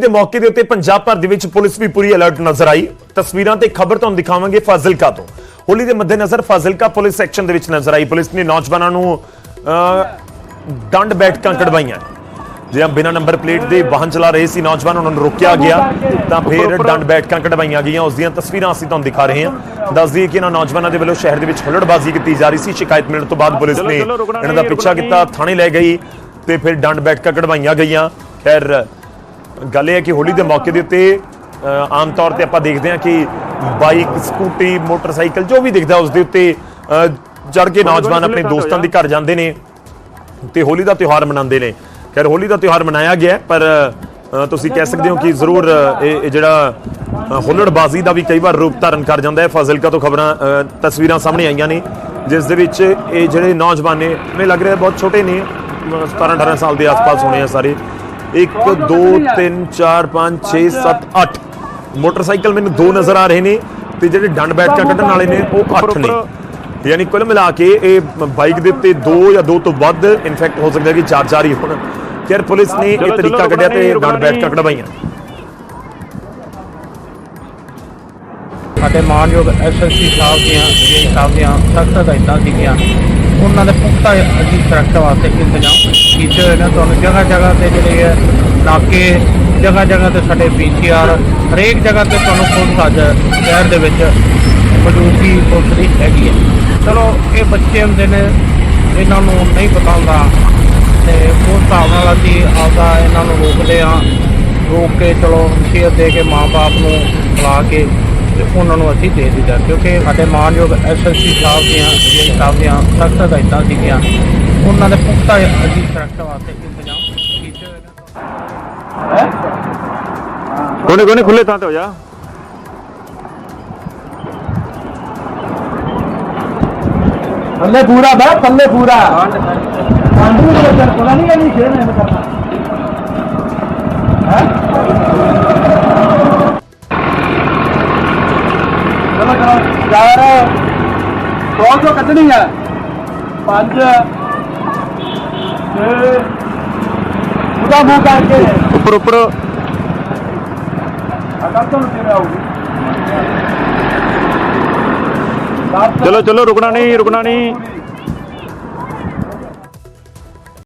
ਦੇ ਮੌਕੇ ਦੇ ਉੱਤੇ ਪੰਜਾਬ ਭਰ ਦੇ ਵਿੱਚ ਪੁਲਿਸ ਵੀ ਪੂਰੀ ਅਲਰਟ ਨਜ਼ਰ ਆਈ। ਤਸਵੀਰਾਂ ਤੇ ਖਬਰ ਤੁਹਾਨੂੰ ਦਿਖਾਵਾਂਗੇ ਫਾਜ਼ਿਲਕਾ ਤੋਂ। ਹੋਲੀ ਦੇ ਮੱਦੇਨਜ਼ਰ ਫਾਜ਼ਿਲਕਾ ਪੁਲਿਸ ਸੈਕਸ਼ਨ ਦੇ ਵਿੱਚ ਨਜ਼ਰ ਆਈ। ਪੁਲਿਸ ਨੇ ਨੌਜਵਾਨਾਂ ਨੂੰ ਡੰਡ ਬੈਠਕਾਂ ਕਢਵਾਈਆਂ। ਜਿਹਾਂ ਬਿਨਾਂ ਨੰਬਰ ਪਲੇਟ ਦੇ ਵਾਹਨ ਚਲਾ ਰਹੇ ਸੀ ਨੌਜਵਾਨ ਉਹਨਾਂ ਨੂੰ ਰੋਕਿਆ ਗਿਆ ਤਾਂ ਫਿਰ ਡੰਡ ਬੈਠਕਾਂ ਕਢਵਾਈਆਂ ਗਈਆਂ। ਉਸ ਦੀਆਂ ਤਸਵੀਰਾਂ ਅਸੀਂ ਤੁਹਾਨੂੰ ਦਿਖਾ ਰਹੇ ਹਾਂ। ਦੱਸ ਦਈਏ ਕਿ ਇਹਨਾਂ ਨੌਜਵਾਨਾਂ ਦੇ ਵੱਲੋਂ ਸ਼ਹਿਰ ਦੇ ਵਿੱਚ ਹੁੱਲੜਬਾਜ਼ੀ ਕੀਤੀ ਜਾ ਰਹੀ ਸੀ। ਸ਼ਿਕਾਇਤ ਮਿਲਣ ਤੋਂ ਬਾਅਦ ਪੁਲਿਸ ਨੇ ਇਹਨਾਂ ਦਾ ਪਿੱਛਾ ਕੀਤਾ ਥਾਣੇ ਲੈ ਗਈ ਤੇ ਫਿਰ ਡੰਡ ਬੈਠਕਾਂ ਕਢਵਾਈਆਂ ਗਈਆਂ। ਖੈਰ ਗੱਲ ਇਹ ਹੈ ਕਿ ਹੋਲੀ ਦੇ ਮੌਕੇ ਦੇ ਉੱਤੇ ਆਮ ਤੌਰ ਤੇ ਆਪਾਂ ਦੇਖਦੇ ਹਾਂ ਕਿ ਬਾਈਕ ਸਕੂਟੀ ਮੋਟਰਸਾਈਕਲ ਜੋ ਵੀ ਦਿਖਦਾ ਉਸ ਦੇ ਉੱਤੇ ਚੜ ਕੇ ਨੌਜਵਾਨ ਆਪਣੇ ਦੋਸਤਾਂ ਦੇ ਘਰ ਜਾਂਦੇ ਨੇ ਤੇ ਹੋਲੀ ਦਾ ਤਿਉਹਾਰ ਮਨਾਉਂਦੇ ਨੇ। ਖੈਰ ਹੋਲੀ ਦਾ ਤਿਉਹਾਰ ਮਨਾਇਆ ਗਿਆ ਪਰ ਤੁਸੀਂ ਕਹਿ ਸਕਦੇ ਹੋ ਕਿ ਜ਼ਰੂਰ ਇਹ ਜਿਹੜਾ ਹੁੱਲੜਬਾਜ਼ੀ ਦਾ ਵੀ ਕਈ ਵਾਰ ਰੂਪ ਧਾਰਨ ਕਰ ਜਾਂਦਾ ਹੈ। ਫਾਜ਼ਿਲਕਾ ਤੋਂ ਖਬਰਾਂ ਤਸਵੀਰਾਂ ਸਾਹਮਣੇ ਆਈਆਂ ਨੇ ਜਿਸ ਦੇ ਵਿੱਚ ਇਹ ਜਿਹੜੇ ਨੌਜਵਾਨ ਨੇ ਮੈਨੂੰ ਲੱਗ ਰਿਹਾ ਬਹੁਤ ਛੋਟੇ ਨੇ 17 18 ਸਾਲ ਦੇ ਆਸ-ਪਾਸ ਹੋਣੇ ਆ ਸਾਰੇ। 1 2 3 4 5 6 7 8 ਮੋਟਰਸਾਈਕਲ ਮੈਨੂੰ ਦੋ ਨਜ਼ਰ ਆ ਰਹੇ ਨੇ ਤੇ ਜਿਹੜੇ ਡੰਡ ਬੈਠਕਾਂ ਕੱਢਣ ਵਾਲੇ ਨੇ ਉਹ 8 ਨੇ। ਯਾਨੀ ਕੁੱਲ ਮਿਲਾ ਕੇ ਇਹ ਬਾਈਕ ਦੇ ਉੱਤੇ ਦੋ ਜਾਂ ਦੋ ਤੋਂ ਵੱਧ ਇਨਫੈਕਟ ਹੋ ਸਕਦਾ ਕਿ ਚਾਰ ਚਾਰ ਹੀ ਹੋਣ। ਖੈਰ ਪੁਲਿਸ ਨੇ ਇਹ ਤਰੀਕਾ ਕੱਢਿਆ ਤੇ ਡੰਡ ਨਹੀਂ, ਬੈਠਕਾਂ ਕਢਵਾਈਆਂ। ਸਾਡੇ ਮਾਨਯੋਗ ਐਸਐਸਪੀ ਸਾਹਿਬ ਦੀਆਂ ਜੀ ਸਾਹਿਬ ਦੀਆਂ ਸਖਤ ਹਦਾਇਤਾਂ ਸੀਗੀਆਂ। ਉਹਨਾਂ ਦੇ ਪੁਖਤਾ ਅਸੀਂ ਸੁਰੱਖਿਆ ਵਾਸਤੇ ਇੰਤਜ਼ਾਮ ਕੀਤੇ ਹੋਏ ਨੇ, ਤੁਹਾਨੂੰ ਜਗ੍ਹਾ ਜਗ੍ਹਾ ਤੇ ਜਿਹੜੇ ਹੈ ਨਾਕੇ ਜਗ੍ਹਾ ਜਗ੍ਹਾ ਤੇ ਸਾਡੇ ਪੀਸੀਆਰ ਹਰੇਕ ਜਗ੍ਹਾ ਤੇ ਤੁਹਾਨੂੰ ਪੁਲਿਸ ਅੱਜ ਸ਼ਹਿਰ ਦੇ ਵਿੱਚ ਮੌਜੂਦਗੀ ਪੁਲਿਸ ਦੀ ਹੈਗੀ ਹੈ। ਚਲੋ, ਇਹ ਬੱਚੇ ਹੁੰਦੇ ਨੇ, ਇਹਨਾਂ ਨੂੰ ਨਹੀਂ ਪਤਾ ਹੁੰਦਾ। ਤੇ ਉਸ ਹਿਸਾਬ ਨਾਲ ਅਸੀਂ ਆਪਦਾ ਇਹਨਾਂ ਨੂੰ ਰੋਕਦੇ ਹਾਂ। ਰੋਕ ਕੇ ਚਲੋ, ਸ਼ੇਅਰ ਦੇ ਕੇ ਮਾਂ-ਬਾਪ ਨੂੰ ਬੁਲਾ ਕੇ ਤੇ ਉਹਨਾਂ ਨੂੰ ਅਸੀਂ ਦੇ ਦਿੱਤਾ। ਕਿਉਂਕਿ ਸਾਡੇ ਮਾਨਯੋਗ ਐਸਐਸਪੀ ਸਾਹਿਬ ਦੀਆਂ ਜੀ ਸਾਹਿਬ ਦੀਆਂ ਸਖਤ ਹਦਾਇਤਾਂ ਸੀਗੀਆਂ। ਉਹਨਾਂ ਦੇ ਪੁਖਤਾ ਅਸੀਂ ਸੁਰੱਖਿਆ ਵਾਸਤੇ ਇੰਤਜ਼ਾਮ ਕੀਤੇ ਹੋਏ ਨੇ। ਕੋਨੇ ਕੋਨੇ ਖੁੱਲੇ ਥਾਂ ਤੇ ਹੋ ਜਾ। ਥੱਲੇ ਪੂਰਾ ਬੈ ਥੱਲੇ ਪੂਰਾ। ਪਾਂਡੂ ਦੇ ਕੋਲਾ ਨਹੀਂ ਕਰਨੀ ਛੇ ਨੇ ਕਰਨਾ। ਹੈ? ਸੌ ਤੋਂ ਕੱਢਣੀ ਹੈ ਪੰਜ ਛੇ ਉਹਦਾ ਮੂੰਹ ਕਰਕੇ। ਉੱਪਰ ਉੱਪਰ। ਅਕਲ ਤੋਂ ਕਿਵੇਂ ਆਊਗੀ? ਸੱਤ, ਚਲੋ ਚਲੋ ਰੁਕਣਾ ਨਹੀਂ ਰੁਕਣਾ ਨਹੀਂ।